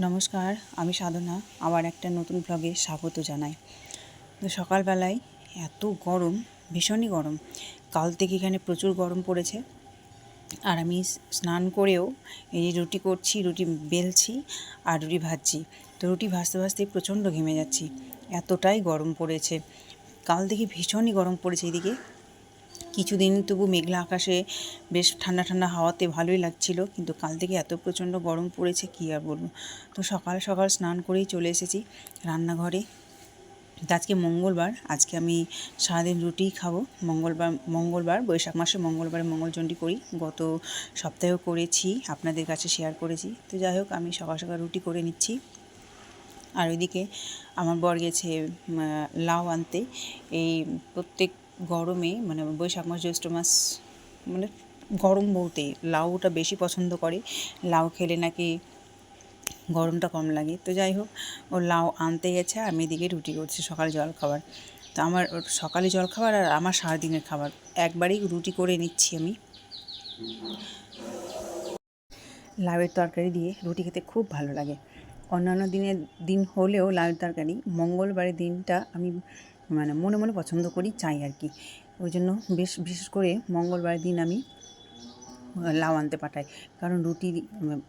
নমস্কার, আমি সাধনা। আবার একটা নতুন ব্লগে স্বাগত জানাই। তো সকালবেলায় এত গরম, ভীষণই গরম। কাল থেকে এখানে প্রচুর গরম পড়েছে। আর আমি স্নান করেও এই যে রুটি করছি, রুটি বেলছি আর রুটি ভাজছি। তো রুটি ভাজতে ভাজতে প্রচণ্ড ঘেমে যাচ্ছি। এতটাই গরম পড়েছে। কাল থেকে ভীষণই গরম পড়েছে এদিকে। কিছুদিন তবু মেঘলা আকাশে বেশ ঠান্ডা ঠান্ডা হাওয়াতে ভালোই লাগছিল, কিন্তু কাল থেকে এত প্রচণ্ড গরম পড়েছে, কী আর বলব। তো সকাল সকাল স্নান করেই চলে এসেছি রান্নাঘরে। আজকে মঙ্গলবার, আজকে আমি সারাদিন রুটিই খাব। মঙ্গলবার মঙ্গলবার, বৈশাখ মাসে মঙ্গলবারে মঙ্গলচণ্ডী করি। গত সপ্তাহেও করেছি, আপনাদের কাছে শেয়ার করেছি। তো যাই হোক, আমি সকাল সকাল রুটি করে নিচ্ছি। আর ওইদিকে আমার বর গেছে লাউ আনতে। এই প্রত্যেক গরমে মানে বৈশাখ মাস, জ্যৈষ্ঠ মাস মানে গরম বলতে লাউটা বেশি পছন্দ করে। লাউ খেলে নাকি গরমটা কম লাগে। তো যাই হোক, ও লাউ আনতে গেছে আমি এদিকে রুটি করছি সকালে জল খাবার। তো আমার সকালে জল খাবার আর আমার সারাদিনের খাবার, একবারেই রুটি করে নিচ্ছি আমি। লাউয়ের তরকারি দিয়ে রুটি খেতে খুব ভালো লাগে। অন্যান্য দিনের দিন হলেও লাউয়ের তরকারি, মঙ্গলবারের দিনটা আমি মানে মনে মনে পছন্দ করি, চাই আর কি। ওই জন্য বেশ, বিশেষ করে মঙ্গলবার দিন আমি লাউ আনতে পাঠাই। কারণ রুটি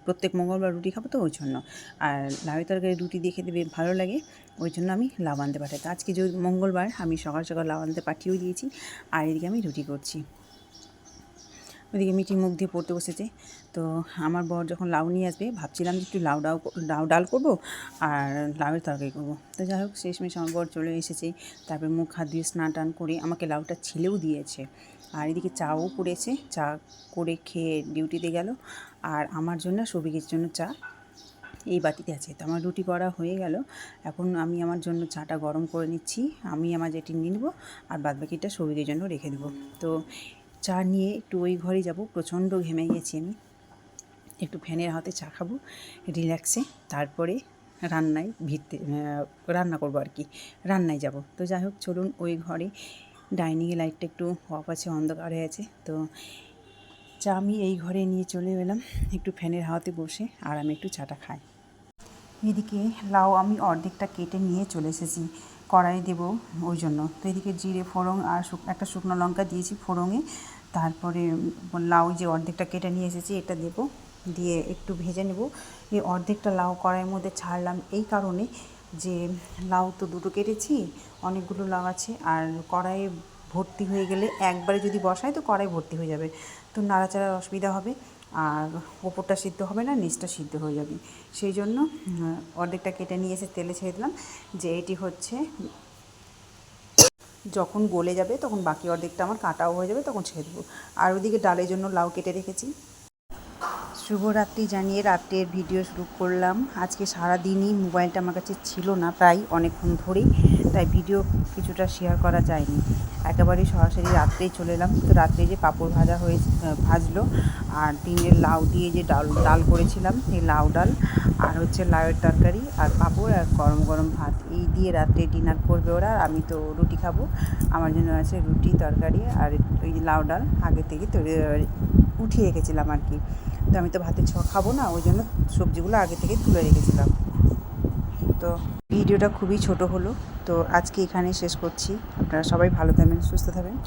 প্রত্যেক মঙ্গলবার রুটি খাব তো ওই জন্য। আর লাউয়ের তরকারি রুটি দেখে দেবে ভালো লাগে, ওই জন্য আমি লাউ আনতে পাঠাই। তো আজকে যদি মঙ্গলবার, আমি সকাল সকাল লাউ আনতে পাঠিয়েও দিয়েছি, আর এদিকে আমি রুটি করছি। ওদিকে মিটি মুখ দিয়ে পড়তে বসেছে। তো আমার বর যখন লাউ নিয়ে আসবে, ভাবছিলাম যে একটু লাউ ডাউ লাউ ডাল করব আর লাউয়ের তরকারি করব। তো যাই হোক, শেষমেশ আমার বর চলে এসেছে। তারপরে মুখ, হাত দিয়ে স্নান টান করে আমাকে লাউটা ছিলেও দিয়েছে। আর এদিকে চাও করেছে, চা করে খেয়ে ডিউটিতে গেল। আর আমার জন্য সবিকের জন্য চা এই বাটিতে আছে। তো আমার রুটি করা হয়ে গেল। এখন আমি আমার জন্য চাটা গরম করে নিচ্ছি। আমি আমার যেটি নিয়ে নেব আর বাদবাকিটা সবিকের জন্য রেখে দেবো। তো চা নিয়ে একটু ওই ঘরে যাব। প্রচণ্ড ঘেমে গেছি আমি। একটু ফ্যানের হাতে চা খাব রিল্যাক্সে তারপরে রান্নায় ভিড়তে রান্না করব আর কি, রান্নায় যাব। তো যাই হোক, চলুন ওই ঘরে, ডাইনিংয়ে লাইটটা একটু অফ আছে, অন্ধকার হয়ে আছে। তো চা আমি এই ঘরে নিয়ে চলে এলাম, একটু ফ্যানের হাওয়াতে বসে আর আমি একটু চাটা খাই। এদিকে লাউ আমি অর্ধেকটা কেটে নিয়ে চলে এসেছি। কড়াই দেবো ওই জন্য। তো এদিকে জিরে ফোড়ং আর একটা শুকনো লঙ্কা দিয়েছি ফোড়ঙে তারপরে লাউ যে অর্ধেকটা কেটে নিয়ে এসেছি এটা দেবো। দিয়ে একটু ভেজে নেব। এই অর্ধেকটা লাউ কড়াইয়ের মধ্যে ছাড়লাম এই কারণে যে লাউ তো দুটো কেটেছি, অনেকগুলো লাউ আছে। আর কড়াইয়ে ভর্তি হয়ে গেলে একবারে যদি বসায় তো কড়াই ভর্তি হয়ে যাবে। তো নাড়াচাড়ার অসুবিধা হবে। আর ওপরটা সিদ্ধ হবে না, নিচটা সিদ্ধ হয়ে যাবে। সেই জন্য অর্ধেকটা কেটে নিয়ে এসে তেলে ছেড়ে দিলাম যে এটি হচ্ছে যখন গলে যাবে, তখন বাকি অর্ধেকটা আমার কাটাও হয়ে যাবে, তখন ছেড়ে দেবো। আর ওদিকে ডালের জন্য লাউ কেটে রেখেছি। শুভরাত্রি জানিয়ে রাত্রের ভিডিও শুরু করলাম। আজকে সারা দিনই মোবাইলটা আমার কাছে ছিল না, প্রায় অনেকক্ষণ ধরেই, তাই ভিডিও কিছুটা শেয়ার করা যায়নি। একেবারেই সরাসরি রাত্রেই চলে এলাম। তো রাত্রে যে পাঁপড় ভাজা হয়ে ভাজলো, আর ডিমের লাউ দিয়ে যে ডাল ডাল করেছিলাম এই লাউ ডাল, আর হচ্ছে লাউয়ের তরকারি, আর পাঁপড়, আর গরম গরম ভাত। এই দিয়ে রাত্রে ডিনার করবে ওরা, আর আমি তো রুটি খাব। আমার জন্য আছে রুটি, তরকারি, আর ওই লাউ ডাল, আগে থেকে তৈরি উঠিয়ে রেখেছিলাম আর কি। তো আমি তো ভাতের ছ খাব না, ওই জন্য সবজিগুলো আগে থেকে তুলে রেখেছিলাম। ভিডিওটা খুবই ছোট হলো, তো আজকে এখানে শেষ করছি। আপনারা সবাই ভালো থাকবেন, সুস্থ থাকবেন।